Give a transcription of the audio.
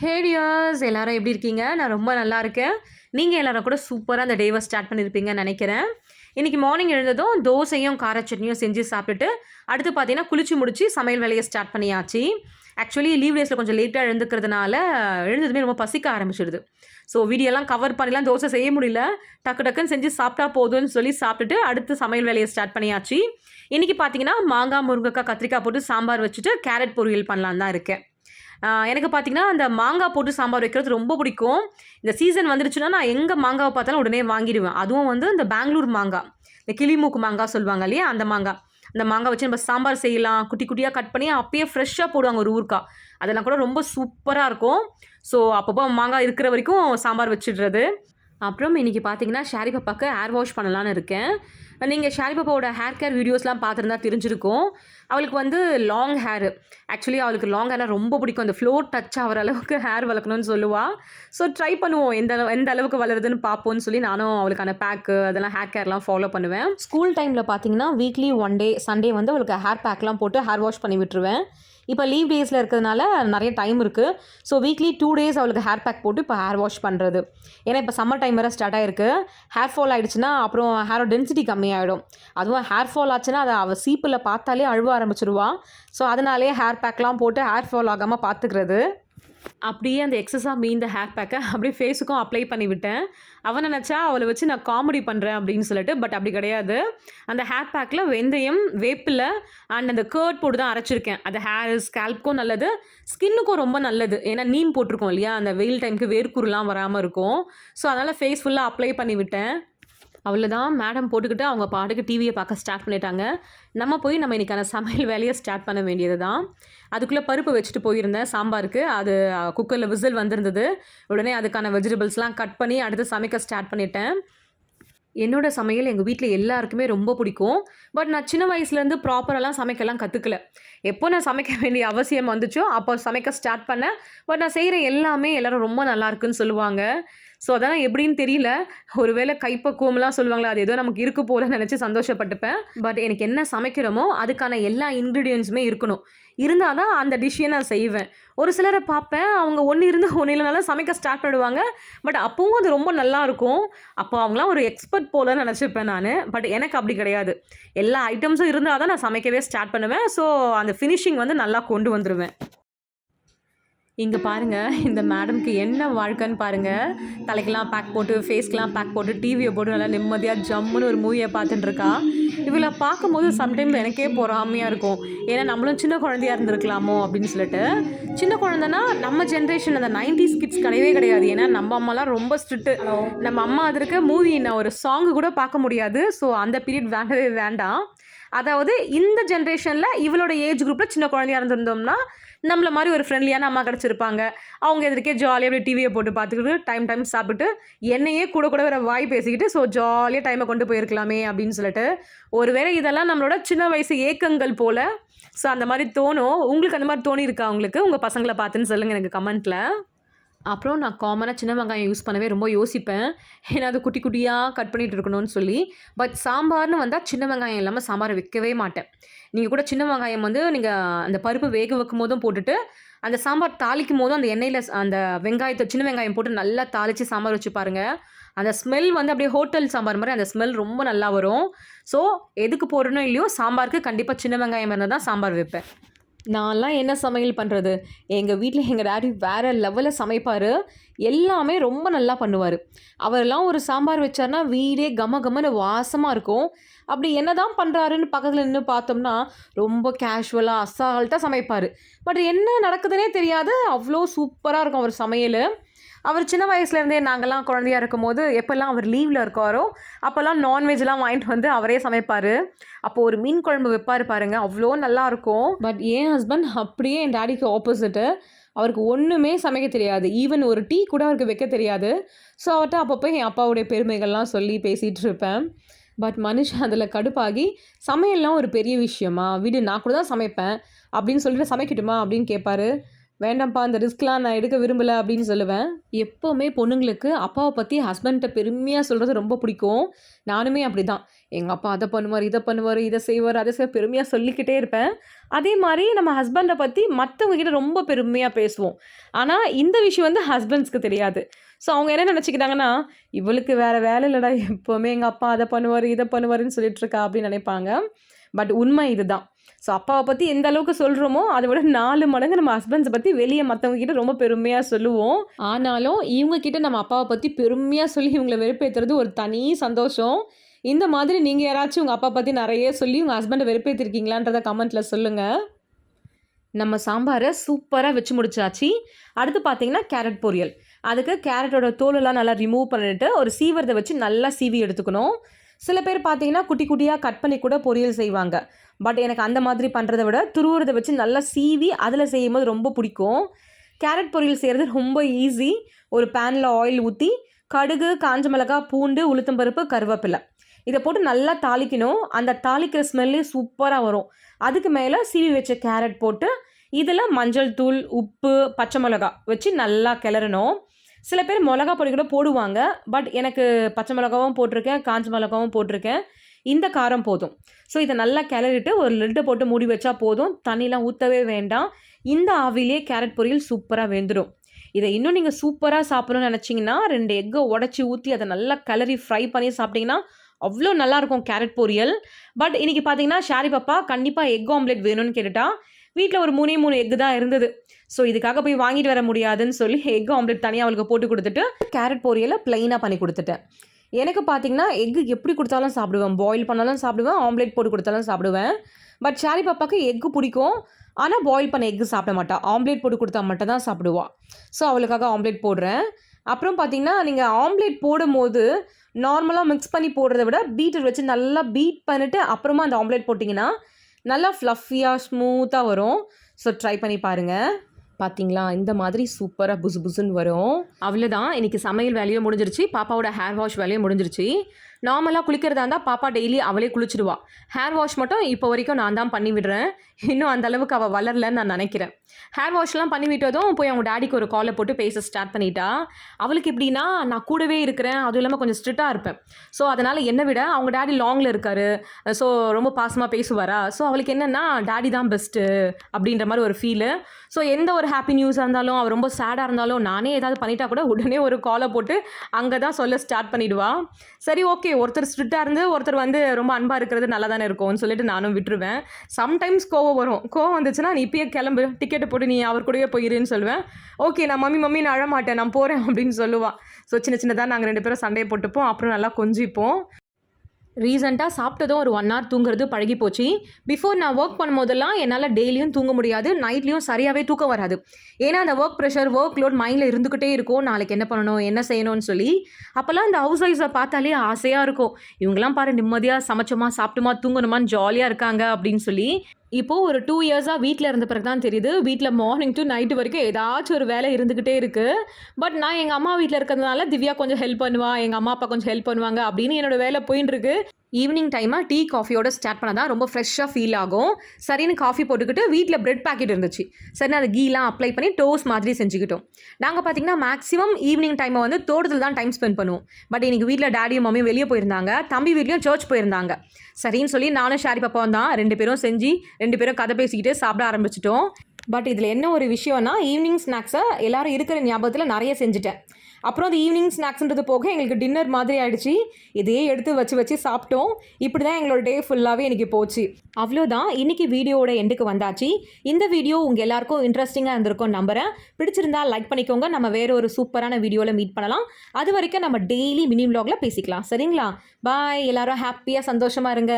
ஹேடியாஸ் எல்லாரும் எப்படி இருக்கீங்க? நான் ரொம்ப நல்லா இருக்கேன். நீங்கள் எல்லாரும் கூட சூப்பராக அந்த டேவை ஸ்டார்ட் பண்ணியிருப்பீங்கன்னு நினைக்கிறேன். இன்றைக்கி மார்னிங் எழுந்ததும் தோசையும் கார சட்னியும் செஞ்சு சாப்பிட்டுட்டு அடுத்து பார்த்தீங்கன்னா குளிச்சு முடிச்சு சமையல் வேலையை ஸ்டார்ட் பண்ணியாச்சு. ஆக்சுவலி லீவ் டேஸில் கொஞ்சம் லேட்டாக எழுந்துக்கிறதுனால எழுந்ததுமே ரொம்ப பசிக்க ஆரம்பிச்சிடுது. ஸோ வீடியோலாம் கவர் பண்ணிலாம் தோசை செய்ய முடியல. டக்கு டக்குன்னு செஞ்சு சாப்பிட்டா போதும்னு சொல்லி சாப்பிட்டுட்டு அடுத்து சமையல் வேலையை ஸ்டார்ட் பண்ணியாச்சு. இன்றைக்கி பார்த்தீங்கன்னா மாங்காய் முருங்கைக்காய் கத்திரிக்காய் போட்டு சாம்பார் வச்சுட்டு கேரட் பொரியல் பண்ணலான்னு தான் இருக்கேன். எனக்கு பார்த்தீங்கன்னா அந்த மாங்காய் போட்டு சாம்பார் வைக்கிறது ரொம்ப பிடிக்கும். இந்த சீசன் வந்துடுச்சுன்னா நான் எங்கே மாங்காவை பார்த்தாலும் உடனே வாங்கிடுவேன். அதுவும் வந்து இந்த பெங்களூர் மாங்காய். இந்த கிளிமூக்கு மாங்காய் சொல்லுவாங்க இல்லையா? அந்த மாங்காய். அந்த மாங்காய் வச்சு நம்ம சாம்பார் செய்யலாம். குட்டி குட்டியாக கட் பண்ணி அப்பயே ஃப்ரெஷ்ஷாக போடுவாங்க ஒரு ஊருக்கா அதெல்லாம் கூட ரொம்ப சூப்பராக இருக்கும். ஸோ அப்பப்போ மாங்காய் இருக்கிற வரைக்கும் சாம்பார் வச்சிடுறது. அப்புறம் இன்றைக்கி பார்த்தீங்கன்னா ஷாரி பாப்பாவுக்கு ஏர் வாஷ் பண்ணலான்னு இருக்கேன். நீங்கள் ஷாரிபாபாவோட ஹேர் கேர் வீடியோஸ்லாம் பார்த்துருந்தா தெரிஞ்சிருக்கும். அவளுக்கு வந்து லாங் ஹேர் ஆக்சுவலி அவளுக்கு லாங் ஹேர்னால் ரொம்ப பிடிக்கும். அந்த ஃப்ளோர் டச் ஆகிற அளவுக்கு ஹேர் வளர்க்கணும்னு சொல்லுவாள் ஸோ ட்ரை பண்ணுவோம். எந்த அளவு- எந்த அளவுக்கு வளருதுன்னு பார்ப்போம்னு சொல்லி நானும் அவளுக்கான பேக்கு அதெல்லாம் ஹேர் கேர்லாம் ஃபாலோ பண்ணுவேன். ஸ்கூல் டைமில் பார்த்தீங்கன்னா வீக்லி ஒன் டே சண்டே வந்து அவளுக்கு ஹேர் பேக்லாம் போட்டு ஹேர் வாஷ் பண்ணி விட்டுருவேன். இப்போ லீவ் டேஸில் இருக்கிறதுனால நிறைய டைம் இருக்குது ஸோ வீக்லி டூ டேஸ் அவளுக்கு ஹேர் பேக் போட்டு இப்போ ஹேர் வாஷ் பண்ணுறது ஏன்னா இப்போ சம்மர் டைம் வேறு ஸ்டார்ட் ஆயிருக்கு. ஹேர் ஃபால் ஆயிடுச்சுன்னா அப்புறம் ஹேரோட டென்சிட்டி கம்மியாயிடும். அதுவும் ஹேர் ஃபால் ஆச்சுன்னா அதை அவள் சீப்பில் பார்த்தாலே அழுவ ஆரம்பிச்சிருவா. ஸோ அதனாலே ஹேர் பேக்லாம் போட்டு ஹேர் ஃபால் ஆகாமல் பார்த்துக்கிறது. அப்படியே அந்த எக்ஸஸாக மீந்த ஹேர் பேக்கை அப்படியே ஃபேஸுக்கும் அப்ளை பண்ணி விட்டேன். அவன் நினச்சா அவளை வச்சு நான் காமெடி பண்ணுறேன் அப்படின்னு சொல்லிட்டு பட் அப்படி கிடையாது. அந்த ஹேர் பேக்கில் வெந்தயம் வேப்பில் அண்ட் அந்த கேர்ட் போட்டு தான் அரைச்சிருக்கேன். அது ஹேர் ஸ்கேல்ப்க்கும் நல்லது ஸ்கின்னுக்கும் ரொம்ப நல்லது. ஏன்னா நீம் போட்டிருக்கோம் இல்லையா? அந்த வெயில் டைமுக்கு வேர்க்குருலாம் வராமல் இருக்கும். ஸோ அதனால் ஃபேஸ் ஃபுல்லாக அப்ளை பண்ணி விட்டேன். அவ்வளோதான் மேடம் போட்டுக்கிட்டு அவங்க பாட்டுக்கு டிவியை பார்க்க ஸ்டார்ட் பண்ணிட்டாங்க. நம்ம போய் நம்ம இன்றைக்கான சமையல் வேலையை ஸ்டார்ட் பண்ண வேண்டியது தான் அதுக்குள்ளே பருப்பு வச்சுட்டு போயிருந்தேன் சாம்பாருக்கு. அது குக்கரில் விசில் வந்திருந்தது. உடனே அதுக்கான வெஜிடபிள்ஸ்லாம் கட் பண்ணி அடுத்து சமைக்க ஸ்டார்ட் பண்ணிட்டேன். என்னோட சமையல் எங்கள் வீட்டில் எல்லாருக்குமே ரொம்ப பிடிக்கும். பட் நான் சின்ன வயசுலேருந்து ப்ராப்பரெல்லாம் சமைக்கலாம் கற்றுக்கல எப்போ நான் சமைக்க வேண்டிய அவசியம் வந்துச்சோ அப்போ சமைக்க ஸ்டார்ட் பண்ணேன். பட் நான் செய்கிற எல்லாமே எல்லோரும் ரொம்ப நல்லா இருக்குன்னு சொல்லுவாங்க. ஸோ அதெல்லாம் எப்படின்னு தெரியல. ஒருவேளை கைப்பக்குவம்லாம் சொல்லுவாங்களா அது ஏதோ நமக்கு இருக்கு போல நினச்சி சந்தோஷப்பட்டுப்பேன். பட் எனக்கு என்ன சமைக்கிறோமோ அதுக்கான எல்லா இன்க்ரீடியன்ஸுமே இருக்கணும். இருந்தால் தான் அந்த டிஷ்ஷை நான் செய்வேன். ஒரு சிலரை பார்ப்பேன் அவங்க ஒன்று இருந்து ஒன்று இல்லைனாலும் சமைக்க ஸ்டார்ட் பண்ணிடுவாங்க பட் அப்பவும் அது ரொம்ப நல்லாயிருக்கும் அப்போ அவங்களாம் ஒரு எக்ஸ்பர்ட் போல நினச்சிப்பேன் நான். பட் எனக்கு அப்படி கிடையாது. எல்லா ஐட்டம்ஸும் இருந்தால் தான் நான் சமைக்கவே ஸ்டார்ட் பண்ணுவேன். ஸோ அந்த ஃபினிஷிங் வந்து நல்லா கொண்டு வந்துடுவேன் இங்கே பாருங்கள் இந்த மேடம்க்கு என்ன வாழ்க்கைன்னு பாருங்கள் தலைக்கெல்லாம் பேக் போட்டு ஃபேஸ்க்கெலாம் பேக் போட்டு டிவியை போட்டு நல்லா நிம்மதியாக ஜம்முன்னு ஒரு மூவியை பார்த்துட்டு இருக்கா. இவளை பார்க்கும்போது சம்டைம் எனக்கே பொறாமையாக இருக்கும். ஏன்னா நம்மளும் சின்ன குழந்தையா இருந்திருக்கலாமோ அப்படின்னு சொல்லிட்டு. சின்ன குழந்தைனா நம்ம ஜென்ரேஷன் அந்த நைன்டிஸ் கிட்ஸ் கிடையவே கிடையாது. ஏன்னா நம்ம அம்மாலாம் ரொம்ப ஸ்ட்ரிக்ட்டு நம்ம அம்மா அது இருக்க மூவி நான் ஒரு சாங்கு கூட பார்க்க முடியாது. ஸோ அந்த பீரியட் வேண்டவே வேண்டாம். அதாவது இந்த ஜென்ரேஷனில் இவளோட ஏஜ் குரூப்பில் சின்ன குழந்தையாக இருந்திருந்தோம்னா நம்மள மாதிரி ஒரு ஃப்ரெண்ட்லியான அம்மா கிடச்சிருப்பாங்க. அவங்க எதிர்க்கே ஜாலியாக அப்படியே டிவியை போட்டு பார்த்துக்கிட்டு டைம் டைம் சாப்பிட்டு என்னையே கூட கூட வேறு வாய் பேசிக்கிட்டு ஸோ ஜாலியாக டைமை கொண்டு போயிருக்கலாமே அப்படின்னு சொல்லிட்டு ஒருவேளை இதெல்லாம் நம்மளோட சின்ன வயசு ஏக்கங்கள் போல் ஸோ அந்த மாதிரி தோணும். உங்களுக்கு அந்த மாதிரி தோணி இருக்கா உங்களுக்கு? உங்கள் பசங்களை பார்த்துன்னு சொல்லுங்கள் எனக்கு கமெண்ட்டில் அப்புறம் நான் காமனாக சின்ன வெங்காயம் யூஸ் பண்ணவே ரொம்ப யோசிப்பேன். ஏன்னா அது குட்டி குட்டியாக கட் பண்ணிகிட்டு இருக்கணும்னு சொல்லி. பட் சாம்பார்னு வந்தால் சின்ன வெங்காயம் இல்லாமல் சாம்பார் வைக்கவே மாட்டேன். நீங்கள் கூட சின்ன வெங்காயம் வந்து நீங்கள் அந்த பருப்பு வேக வைக்கும் போதும் போட்டுட்டு அந்த சாம்பார் தாளிக்கும் போதும் அந்த எண்ணெயில் அந்த வெங்காயத்தை சின்ன வெங்காயம் போட்டு நல்லா தாளித்து சாம்பார் வச்சு பாருங்கள் அந்த ஸ்மெல் வந்து அப்படியே ஹோட்டல் சாம்பார் மாதிரி அந்த ஸ்மெல் ரொம்ப நல்லா வரும். ஸோ எதுக்கு போடணும் இல்லையோ சாம்பாருக்கு கண்டிப்பாக சின்ன வெங்காயம் இருந்தால் தான் சாம்பார் வைப்பேன். நான்லாம் என்ன சமையல் பண்ணுறது எங்கள் வீட்டில் எங்கள் டேடி வேறு லெவலில் சமைப்பார். எல்லாமே ரொம்ப நல்லா பண்ணுவார். அவரெல்லாம் ஒரு சாம்பார் வச்சார்னா வீடே கம கமன்னு வாசமாக இருக்கும். அப்படி என்ன தான் பண்ணுறாருன்னு பக்கத்தில் நின்று பார்த்தோம்னா ரொம்ப கேஷுவலாக அசால்ட்டாக சமைப்பார். பட் என்ன நடக்குதுன்னே தெரியாது. அவ்வளோ சூப்பராக இருக்கும் அவர் சமையல். அவர் சின்ன வயசுலேருந்தே நாங்கள்லாம் குழந்தையா இருக்கும்போது எப்போல்லாம் அவர் லீவில் இருக்காரோ அப்போல்லாம் நான்வெஜ்லாம் வாங்கிட்டு வந்து அவரே சமைப்பார். அப்போது ஒரு மீன் குழம்பு வைப்பார் பாருங்கள் அவ்வளோ நல்லாயிருக்கும் பட் என் ஹஸ்பண்ட் அப்படியே என் டாடிக்கு ஆப்போசிட்டு அவருக்கு ஒன்றுமே சமைக்க தெரியாது. ஈவன் ஒரு டீ கூட அவருக்கு வைக்க தெரியாது. ஸோ அவர்கிட்ட அப்பப்போ என் அப்பாவுடைய பெருமைகள்லாம் சொல்லி பேசிகிட்டு இருப்பேன். பட் மனுஷன் அதில் கடுப்பாகி சமையல்லாம் ஒரு பெரிய விஷயமா? வீடு நான் கூட தான் சமைப்பேன். அப்படின்னு சொல்லிட்டு சமைக்கட்டுமா? அப்படின்னு கேட்பாரு வேண்டாம்ப்பா அந்த ரிஸ்க்லாம் நான் எடுக்க விரும்பலை அப்படின்னு சொல்லுவேன். எப்போவுமே பொண்ணுங்களுக்கு அப்பாவை பற்றி ஹஸ்பண்ட்டை பெருமையாக சொல்கிறது ரொம்ப பிடிக்கும். நானுமே அப்படி தான் எங்கள் அப்பா அதை பண்ணுவார் இதை பண்ணுவார் இதை செய்வார் அதை செய்ய பெருமையாக சொல்லிக்கிட்டே இருப்பேன். அதே மாதிரி நம்ம ஹஸ்பண்டை பற்றி மற்றவங்க கிட்ட ரொம்ப பெருமையாக பேசுவோம். ஆனால் இந்த விஷயம் வந்து ஹஸ்பண்ட்ஸ்க்கு தெரியாது. ஸோ அவங்க என்ன நினச்சிக்கிட்டாங்கன்னா இவளுக்கு வேறு வேலை இல்லைடா எப்போவுமே எங்கள் அப்பா அதை பண்ணுவார் இதை பண்ணுவாருன்னு சொல்லிட்டுருக்கா அப்படின்னு நினைப்பாங்க. பட் உண்மை இதுதான். ஸோ அப்பாவை பற்றி எந்த அளவுக்கு சொல்கிறோமோ அதை விட நாலு மடங்கு நம்ம ஹஸ்பண்ட்ஸை பற்றி வெளியே மற்றவங்க கிட்ட ரொம்ப பெருமையாக சொல்லுவோம். ஆனாலும் இவங்க கிட்ட நம்ம அப்பாவை பற்றி பெருமையாக சொல்லி இவங்களை வெறுப்பேற்றுறது ஒரு தனி சந்தோஷம். இந்த மாதிரி நீங்கள் யாராச்சும் உங்கள் அப்பா பற்றி நிறைய சொல்லி உங்கள் ஹஸ்பண்டை வெறுப்பேற்றிருக்கீங்களான்றத கமெண்ட்டில் சொல்லுங்கள் நம்ம சாம்பாரை சூப்பராக வச்சு முடிச்சாச்சு. அடுத்து பார்த்தீங்கன்னா கேரட் பொரியல். அதுக்கு கேரட்டோட தோலெல்லாம் நல்லா ரிமூவ் பண்ணிட்டு ஒரு சீவரத்தை வச்சு நல்லா சீவி எடுத்துக்கணும். சில பேர் பார்த்தீங்கன்னா குட்டி குட்டியாக கட் பண்ணி கூட பொரியல் செய்வாங்க. பட் எனக்கு அந்த மாதிரி பண்ணுறத விட துருவுறதை வச்சு நல்லா சீவி அதில் செய்யும்போது ரொம்ப பிடிக்கும். கேரட் பொரியல் செய்கிறது ரொம்ப ஈஸி. ஒரு பேனில் ஆயில் ஊற்றி கடுகு காஞ்ச மிளகாய் பூண்டு உளுத்தம்பருப்பு கருவேப்பிலை. இதை போட்டு நல்லா தாளிக்கணும். அந்த தாளிக்கிற ஸ்மெல்லே சூப்பராக வரும். அதுக்கு மேலே சீவி வச்ச கேரட் போட்டு இதில் மஞ்சள் தூள் உப்பு பச்சை மிளகா வச்சு நல்லா கிளறணும். சில பேர் மிளகா பொடி கூட போடுவாங்க பட் எனக்கு பச்சை மிளகாவும் போட்டிருக்கேன் காஞ்ச மிளகாவும் போட்டிருக்கேன். இந்த காரம் போதும். ஸோ இதை நல்லா கிளறிட்டு ஒரு லிட்டை போட்டு மூடி வச்சா போதும். தண்ணிலாம் ஊற்றவே வேண்டாம். இந்த ஆவிலே கேரட் பொரியல் சூப்பராக வெந்துடும் இதை இன்னும் நீங்கள் சூப்பராக சாப்பிடணும்னு நினச்சிங்கன்னா ரெண்டு எக்கை உடச்சி ஊற்றி அதை நல்லா கலரி ஃப்ரை பண்ணி சாப்பிட்டிங்கன்னா அவ்வளோ நல்லாயிருக்கும் கேரட் பொரியல். பட் இன்றைக்கி பார்த்தீங்கன்னா ஷாரி பாப்பா கண்டிப்பாக எக் ஆம்லெட் வேணும்னு கேட்டுட்டா. வீட்டில் ஒரு மூணே மூணு எக்கு தான் இருந்தது. ஸோ இதுக்காக போய் வாங்கிட்டு வர முடியாதுன்னு சொல்லி எக் ஆம்லெட் தனியாக அவளுக்கு போட்டு கொடுத்துட்டு கேரட் பொரியலை ப்ளைனாக பண்ணி கொடுத்துட்டேன். எனக்கு பார்த்தீங்கன்னா எக்கு எப்படி கொடுத்தாலும் சாப்பிடுவேன். பாயில் பண்ணாலும் சாப்பிடுவேன் ஆம்லெட் போட்டு கொடுத்தாலும் சாப்பிடுவேன். பட் ஷாரி பாப்பாவுக்கு எக்கு பிடிக்கும். ஆனால் பாயில் பண்ண எக்கு சாப்பிட மாட்டா. ஆம்லேட் போட்டு கொடுத்தா மட்டும் தான் சாப்பிடுவா. ஸோ அவளுக்காக ஆம்லேட் போடுறேன். அப்புறம் பார்த்தீங்கன்னா நீங்கள் ஆம்லேட் போடும்போது நார்மலாக மிக்ஸ் பண்ணி போடுறத விட பீட்டர் வச்சு நல்லா பீட் பண்ணிவிட்டு அப்புறமா அந்த ஆம்லேட் போட்டிங்கன்னா நல்லா ஃப்ளஃபியாக ஸ்மூத்தாக வரும். ஸோ ட்ரை பண்ணி பாருங்கள் பார்த்தீங்களா இந்த மாதிரி சூப்பராக புசு புசுன்னு வரும். அவ்வளோதான் இன்றைக்கி சமையல் வேலையும் முடிஞ்சிருச்சு. பாப்பாவோட ஹேர் வாஷ் வேலையும் முடிஞ்சிருச்சு. நார்மலாக குளிக்கிறதா இருந்தால் பாப்பா டெய்லி அவளே குளிச்சிடுவா ஹேர் வாஷ் மட்டும் இப்போ வரைக்கும் நான் தான் பண்ணி விடுறேன். இன்னும் அந்த அளவுக்கு அவள் வளரலன்னு நான் நினைக்கிறேன். ஹேர் வாஷ்லாம் பண்ணி விட்டதும் போய் அவங்க டேடிக்கு ஒரு காலை போட்டு பேச ஸ்டார்ட் பண்ணிட்டா. அவளுக்கு எப்படின்னா நான் கூடவே இருக்கிறேன். அதுவும் இல்லாமல் கொஞ்சம் ஸ்ட்ரிக்டாக இருப்பேன். ஸோ அதனால் என்னை விட அவங்க டேடி லாங்கில் இருக்காரு. ஸோ ரொம்ப பாசமாக பேசுவாரா? ஸோ அவளுக்கு என்னென்னா டேடி தான் பெஸ்ட்டு அப்படின்ற மாதிரி ஒரு ஃபீலு ஸோ எந்த ஒரு ஹாப்பி நியூஸாக இருந்தாலும் அவள் ரொம்ப சேடாக இருந்தாலும் நானே ஏதாவது பண்ணிட்டா கூட உடனே ஒரு காலை போட்டு அங்கே தான் சொல்ல ஸ்டார்ட் பண்ணிடுவா. சரி ஓகே ஓகே ஒருத்தர் ஸ்ட்ரிக்டாக இருந்து ஒருத்தர் வந்து ரொம்ப அன்பாக இருக்கிறது நல்லா தானே இருக்கும்னு சொல்லிட்டு நானும் விட்டுருவேன். சம்டைம்ஸ் கோவம் வரும். கோவம் வந்துச்சுன்னா நீ இப்பயே கிளம்பு. டிக்கெட்டை போட்டு நீ அவர் கூடயே போயிருன்னு சொல்லுவேன். ஓகே நான் மம்மி மம்மி நான் அழமாட்டேன். நான் போகிறேன் அப்படின்னு சொல்லுவாள் ஸோ சின்ன சின்னதாக நாங்கள் ரெண்டு பேரும் சண்டையை போட்டுப்போம். அப்புறம் நல்லா கொஞ்சிப்போம். ரீசெண்டாக சாப்பிட்டதும் ஒரு ஒன் ஹவர் தூங்குறது பழகி போச்சு பிஃபோர் நான் ஒர்க் பண்ணும்போதெல்லாம் என்னால் டெய்லியும் தூங்க முடியாது நைட்லேயும் சரியாகவே தூக்கம் வராது. ஏன்னா அந்த ஒர்க் ப்ரெஷர் ஒர்க் லோட் மைண்டில் இருந்துக்கிட்டே இருக்கும். நாளைக்கு என்ன பண்ணணும் என்ன செய்யணும்னு சொல்லி. அப்போல்லாம் இந்த ஹவுஸ் ஒய்ஃபை பார்த்தாலே ஆசையாக இருக்கும். இவங்கெல்லாம் பாரு நிம்மதியாக சமைச்சோமா சாப்பிட்டோமா தூங்கணுமான்னு ஜாலியாக இருக்காங்க அப்படின்னு சொல்லி. இப்போது ஒரு டூ இயர்ஸாக வீட்டில் இருந்த பிறகு தான் தெரியுது. வீட்டில் மார்னிங் டு நைட்டு வரைக்கும் ஏதாச்சும் ஒரு வேலை இருந்துக்கிட்டே இருக்குது பட் நான் எங்கள் அம்மா வீட்டில் இருக்கிறதுனால திவ்யா கொஞ்சம் ஹெல்ப் பண்ணுவா எங்கள் அம்மா அப்பா கொஞ்சம் ஹெல்ப் பண்ணுவாங்க அப்படின்னு என்னோட வேலை போயின்னு இருக்கு ஈவினிங் டைமாக டீ காஃபியோட ஸ்டார்ட் பண்ணால் தான் ரொம்ப ஃப்ரெஷ்ஷாக ஃபீல் ஆகும். சரின்னு காஃபி போட்டுக்கிட்டு வீட்டில் ப்ரெட் பாக்கெட் இருந்துச்சு. சரின்னு அது கீலாம் அப்ளை பண்ணி டோஸ் மாதிரி செஞ்சுக்கிட்டோம். நாங்கள் பார்த்தீங்கன்னா மேக்ஸிமம் ஈவினிங் டைமை வந்து தோட்டத்தில் தான் டைம் ஸ்பெண்ட் பண்ணுவோம். பட் இன்னைக்கு வீட்டில் டேடியும் மம்மியும் வெளியே போயிருந்தாங்க. தம்பி வீட்லேயும் சர்ச் போயிருந்தாங்க. சரின்னு சொல்லி நானும் ஷாரி பாப்பாவும் தான் ரெண்டு பேரும் செஞ்சு ரெண்டு பேரும் கதை பேசிக்கிட்டு சாப்பிட ஆரம்பிச்சிட்டோம். பட் இதில் என்ன ஒரு விஷயம்னா ஈவினிங் ஸ்நாக்ஸை எல்லோரும் இருக்கிற ஞாபகத்தில் நிறைய செஞ்சுட்டேன். அப்புறம் அது ஈவினிங் ஸ்நாக்ஸ்ன்றது போக எங்களுக்கு டின்னர் மாதிரி ஆயிடுச்சு. இதையே எடுத்து வச்சு வச்சு சாப்பிட்டோம். இப்படி தான் எங்களோட டே ஃபுல்லாகவே இன்றைக்கி போச்சு. அவ்வளோதான் இன்னைக்கு வீடியோவோட எண்டுக்கு வந்தாச்சு. இந்த வீடியோ உங்கள் எல்லாருக்கும் இன்ட்ரெஸ்டிங்காக இருந்திருக்கும் நம்புகிறேன் பிடிச்சிருந்தா லைக் பண்ணிக்கோங்க. நம்ம வேற ஒரு சூப்பரான வீடியோவில் மீட் பண்ணலாம். அது வரைக்கும் நம்ம டெய்லி மினி விலாகில் பேசிக்கலாம். சரிங்களா? பாய் எல்லாரும் ஹாப்பியாக சந்தோஷமாக இருங்க.